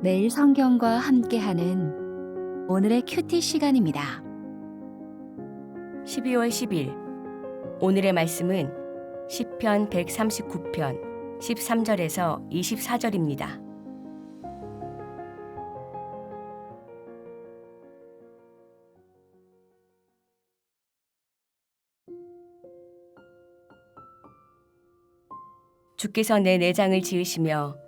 매일 성경과 함께하는 오늘의 큐티 시간입니다. 12월 10일 오늘의 말씀은 시편 139편 13절에서 24절입니다. 주께서 내 내장을 지으시며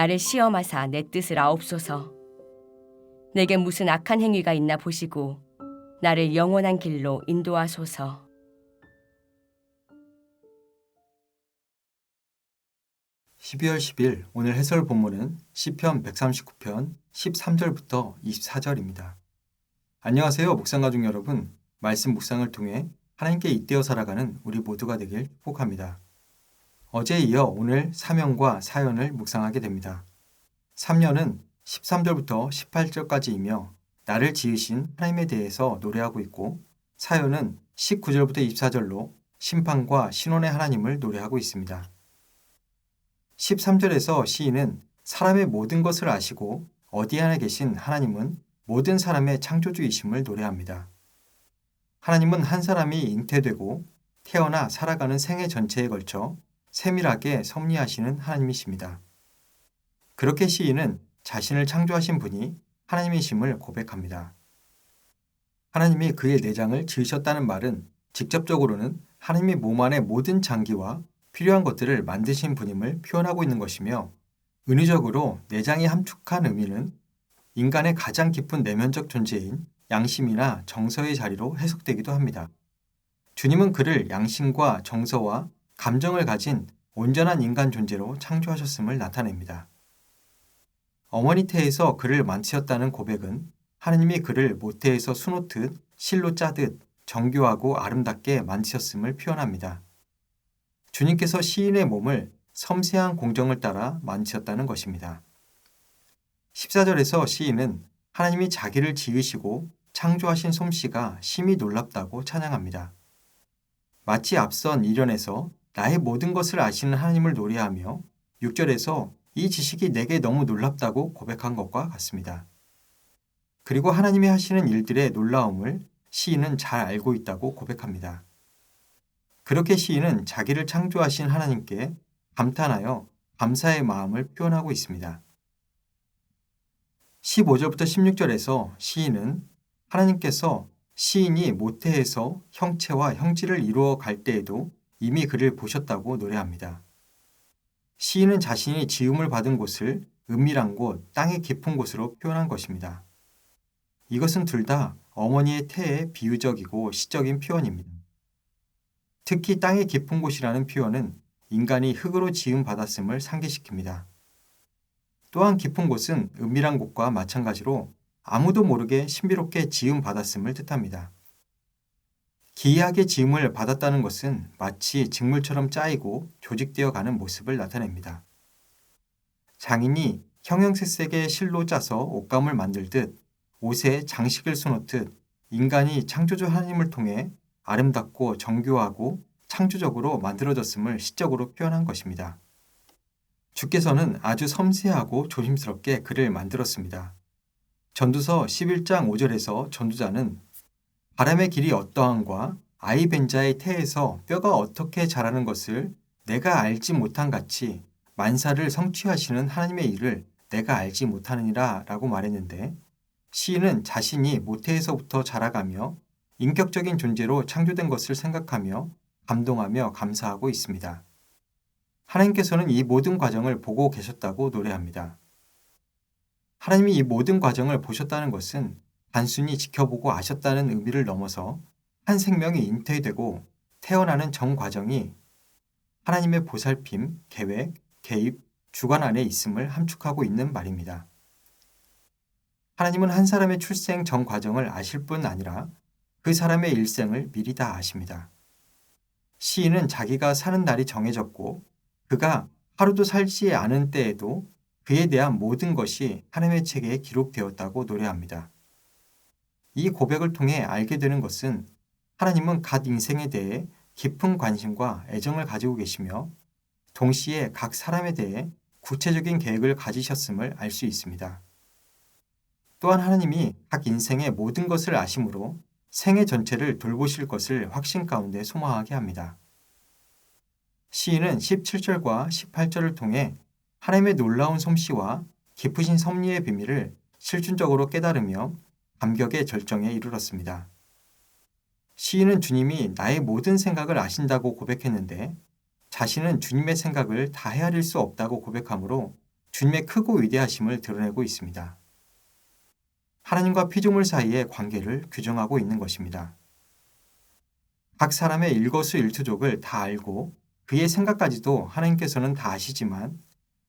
나를 시험하사 내 뜻을 아옵소서. 내게 무슨 악한 행위가 있나 보시고 나를 영원한 길로 인도하소서. 십이월 10일 오늘 해설 본문은 시편 139편 13절부터 24절입니다. 안녕하세요, 묵상 가족 여러분. 말씀 묵상을 통해 하나님께 잇대어 살아가는 우리 모두가 되길 축복합니다. 어제에 이어 오늘 사명과 사연을 묵상하게 됩니다. 3년은 13절부터 18절까지이며 나를 지으신 하나님에 대해서 노래하고 있고 사연은 19절부터 24절로 심판과 신원의 하나님을 노래하고 있습니다. 13절에서 시인은 사람의 모든 것을 아시고 어디 하나 계신 하나님은 모든 사람의 창조주이심을 노래합니다. 하나님은 한 사람이 잉태되고 태어나 살아가는 생애 전체에 걸쳐 세밀하게 섭리하시는 하나님이십니다. 그렇게 시인은 자신을 창조하신 분이 하나님이심을 고백합니다. 하나님이 그의 내장을 지으셨다는 말은 직접적으로는 하나님이 몸 안의 모든 장기와 필요한 것들을 만드신 분임을 표현하고 있는 것이며 은유적으로 내장이 함축한 의미는 인간의 가장 깊은 내면적 존재인 양심이나 정서의 자리로 해석되기도 합니다. 주님은 그를 양심과 정서와 감정을 가진 온전한 인간 존재로 창조하셨음을 나타냅니다. 어머니 태에서 그를 만지셨다는 고백은 하나님이 그를 모태에서 수놓듯 실로 짜듯 정교하고 아름답게 만지셨음을 표현합니다. 주님께서 시인의 몸을 섬세한 공정을 따라 만지셨다는 것입니다. 14절에서 시인은 하나님이 자기를 지으시고 창조하신 솜씨가 심히 놀랍다고 찬양합니다. 마치 앞선 1년에서 나의 모든 것을 아시는 하나님을 노래하며 6절에서 이 지식이 내게 너무 놀랍다고 고백한 것과 같습니다. 그리고 하나님이 하시는 일들의 놀라움을 시인은 잘 알고 있다고 고백합니다. 그렇게 시인은 자기를 창조하신 하나님께 감탄하여 감사의 마음을 표현하고 있습니다. 15절부터 16절에서 시인은 하나님께서 시인이 모태에서 형체와 형질을 이루어 갈 때에도 이미 그를 보셨다고 노래합니다. 시인은 자신이 지음을 받은 곳을 은밀한 곳, 땅의 깊은 곳으로 표현한 것입니다. 이것은 둘 다 어머니의 태의 비유적이고 시적인 표현입니다. 특히 땅의 깊은 곳이라는 표현은 인간이 흙으로 지음 받았음을 상기시킵니다. 또한 깊은 곳은 은밀한 곳과 마찬가지로 아무도 모르게 신비롭게 지음 받았음을 뜻합니다. 기이하게 지음을 받았다는 것은 마치 직물처럼 짜이고 조직되어 가는 모습을 나타냅니다. 장인이 형형색색의 실로 짜서 옷감을 만들듯 옷에 장식을 수놓듯 인간이 창조주 하나님을 통해 아름답고 정교하고 창조적으로 만들어졌음을 시적으로 표현한 것입니다. 주께서는 아주 섬세하고 조심스럽게 그를 만들었습니다. 전두서 11장 5절에서 전두자는 바람의 길이 어떠함과 아이 벤자의 태에서 뼈가 어떻게 자라는 것을 내가 알지 못한 같이 만사를 성취하시는 하나님의 일을 내가 알지 못하느니라 라고 말했는데 시인은 자신이 모태에서부터 자라가며 인격적인 존재로 창조된 것을 생각하며 감동하며 감사하고 있습니다. 하나님께서는 이 모든 과정을 보고 계셨다고 노래합니다. 하나님이 이 모든 과정을 보셨다는 것은 단순히 지켜보고 아셨다는 의미를 넘어서 한 생명이 잉태되고 태어나는 전 과정이 하나님의 보살핌, 계획, 개입, 주관 안에 있음을 함축하고 있는 말입니다. 하나님은 한 사람의 출생 전 과정을 아실 뿐 아니라 그 사람의 일생을 미리 다 아십니다. 시인은 자기가 사는 날이 정해졌고 그가 하루도 살지 않은 때에도 그에 대한 모든 것이 하나님의 책에 기록되었다고 노래합니다. 이 고백을 통해 알게 되는 것은 하나님은 각 인생에 대해 깊은 관심과 애정을 가지고 계시며 동시에 각 사람에 대해 구체적인 계획을 가지셨음을 알 수 있습니다. 또한 하나님이 각 인생의 모든 것을 아심으로 생애 전체를 돌보실 것을 확신 가운데 소망하게 합니다. 시인은 17절과 18절을 통해 하나님의 놀라운 솜씨와 깊으신 섭리의 비밀을 실준적으로 깨달으며 감격의 절정에 이르렀습니다. 시인은 주님이 나의 모든 생각을 아신다고 고백했는데 자신은 주님의 생각을 다 헤아릴 수 없다고 고백하므로 주님의 크고 위대하심을 드러내고 있습니다. 하나님과 피조물 사이의 관계를 규정하고 있는 것입니다. 각 사람의 일거수일투족을 다 알고 그의 생각까지도 하나님께서는 다 아시지만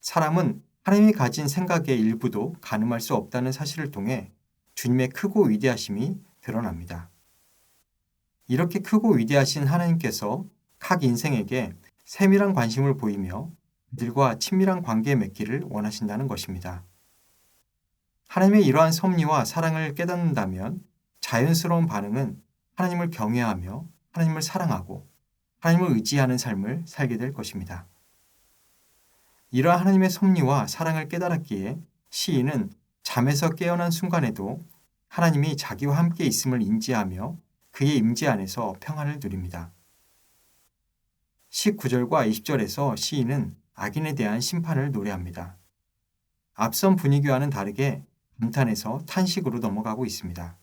사람은 하나님이 가진 생각의 일부도 가늠할 수 없다는 사실을 통해 주님의 크고 위대하심이 드러납니다. 이렇게 크고 위대하신 하나님께서 각 인생에게 세밀한 관심을 보이며 그들과 친밀한 관계 맺기를 원하신다는 것입니다. 하나님의 이러한 섭리와 사랑을 깨닫는다면 자연스러운 반응은 하나님을 경외하며 하나님을 사랑하고 하나님을 의지하는 삶을 살게 될 것입니다. 이러한 하나님의 섭리와 사랑을 깨달았기에 시인은 잠에서 깨어난 순간에도 하나님이 자기와 함께 있음을 인지하며 그의 임재 안에서 평안을 누립니다. 19절과 20절에서 시인은 악인에 대한 심판을 노래합니다. 앞선 분위기와는 다르게 감탄에서 탄식으로 넘어가고 있습니다.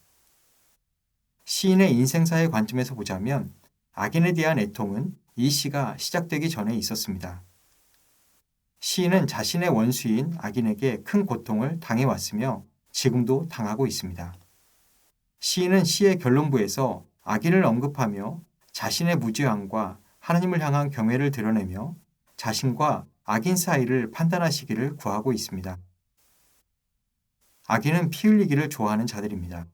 시인의 인생사의 관점에서 보자면 악인에 대한 애통은 이 시가 시작되기 전에 있었습니다. 시인은 자신의 원수인 악인에게 큰 고통을 당해왔으며 지금도 당하고 있습니다. 시인은 시의 결론부에서 악인을 언급하며 자신의 무죄함과 하나님을 향한 경외를 드러내며 자신과 악인 사이를 판단하시기를 구하고 있습니다. 악인은 피 흘리기를 좋아하는 자들입니다.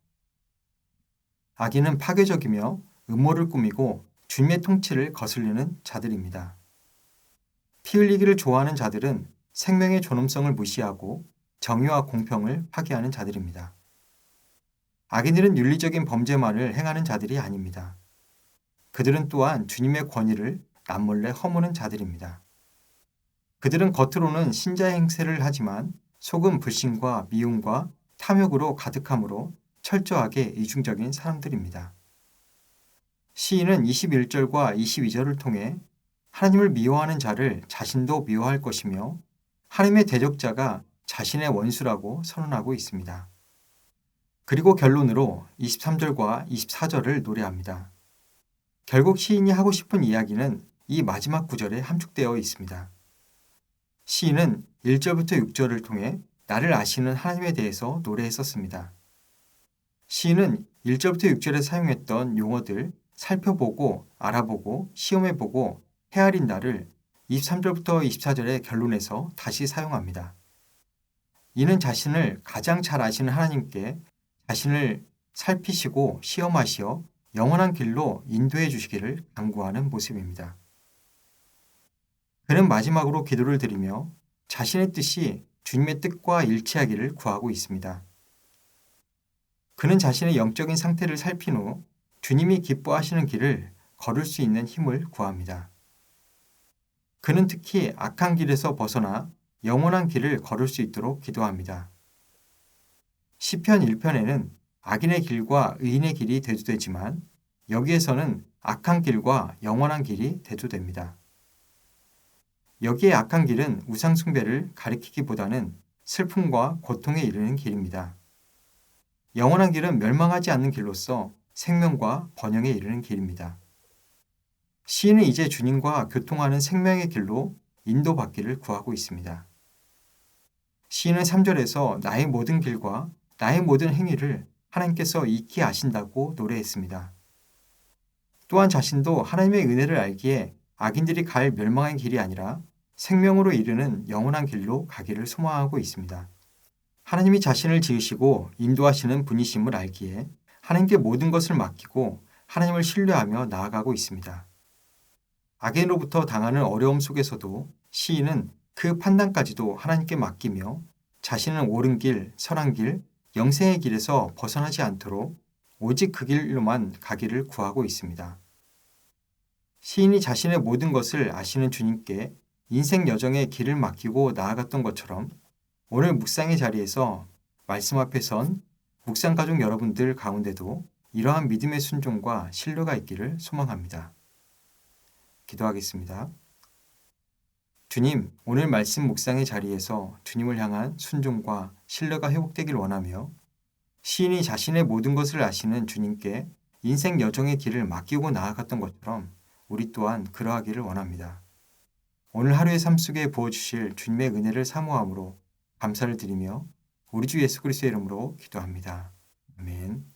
악인은 파괴적이며 음모를 꾸미고 주님의 통치를 거슬리는 자들입니다. 피 흘리기를 좋아하는 자들은 생명의 존엄성을 무시하고 정의와 공평을 파괴하는 자들입니다. 악인들은 윤리적인 범죄만을 행하는 자들이 아닙니다. 그들은 또한 주님의 권위를 남몰래 허무는 자들입니다. 그들은 겉으로는 신자의 행세를 하지만 속은 불신과 미움과 탐욕으로 가득하므로 철저하게 이중적인 사람들입니다. 시인은 21절과 22절을 통해 하나님을 미워하는 자를 자신도 미워할 것이며 하나님의 대적자가 자신의 원수라고 선언하고 있습니다. 그리고 결론으로 23절과 24절을 노래합니다. 결국 시인이 하고 싶은 이야기는 이 마지막 구절에 함축되어 있습니다. 시인은 1절부터 6절을 통해 나를 아시는 하나님에 대해서 노래했었습니다. 시인은 1절부터 6절에 사용했던 용어들 살펴보고 알아보고 시험해보고 헤아린다를 23절부터 24절의 결론에서 다시 사용합니다. 이는 자신을 가장 잘 아시는 하나님께 자신을 살피시고 시험하시어 영원한 길로 인도해 주시기를 간구하는 모습입니다. 그는 마지막으로 기도를 드리며 자신의 뜻이 주님의 뜻과 일치하기를 구하고 있습니다. 그는 자신의 영적인 상태를 살핀 후 주님이 기뻐하시는 길을 걸을 수 있는 힘을 구합니다. 그는 특히 악한 길에서 벗어나 영원한 길을 걸을 수 있도록 기도합니다. 시편 1편에는 악인의 길과 의인의 길이 대두되지만 여기에서는 악한 길과 영원한 길이 대두됩니다. 여기에 악한 길은 우상숭배를 가리키기보다는 슬픔과 고통에 이르는 길입니다. 영원한 길은 멸망하지 않는 길로서 생명과 번영에 이르는 길입니다. 시인은 이제 주님과 교통하는 생명의 길로 인도받기를 구하고 있습니다. 시인은 3절에서 나의 모든 길과 나의 모든 행위를 하나님께서 익히 아신다고 노래했습니다. 또한 자신도 하나님의 은혜를 알기에 악인들이 갈 멸망의 길이 아니라 생명으로 이르는 영원한 길로 가기를 소망하고 있습니다. 하나님이 자신을 지으시고 인도하시는 분이심을 알기에 하나님께 모든 것을 맡기고 하나님을 신뢰하며 나아가고 있습니다. 악인으로부터 당하는 어려움 속에서도 시인은 그 판단까지도 하나님께 맡기며 자신은 옳은 길, 선한 길, 영생의 길에서 벗어나지 않도록 오직 그 길로만 가기를 구하고 있습니다. 시인이 자신의 모든 것을 아시는 주님께 인생 여정의 길을 맡기고 나아갔던 것처럼 오늘 묵상의 자리에서 말씀 앞에 선 묵상 가족 여러분들 가운데도 이러한 믿음의 순종과 신뢰가 있기를 소망합니다. 기도하겠습니다. 주님, 오늘 말씀 묵상의 자리에서 주님을 향한 순종과 신뢰가 회복되길 원하며 시인이 자신의 모든 것을 아시는 주님께 인생 여정의 길을 맡기고 나아갔던 것처럼 우리 또한 그러하기를 원합니다. 오늘 하루의 삶 속에 부어주실 주님의 은혜를 사모함으로 감사를 드리며 우리 주 예수 그리스도의 이름으로 기도합니다. 아멘.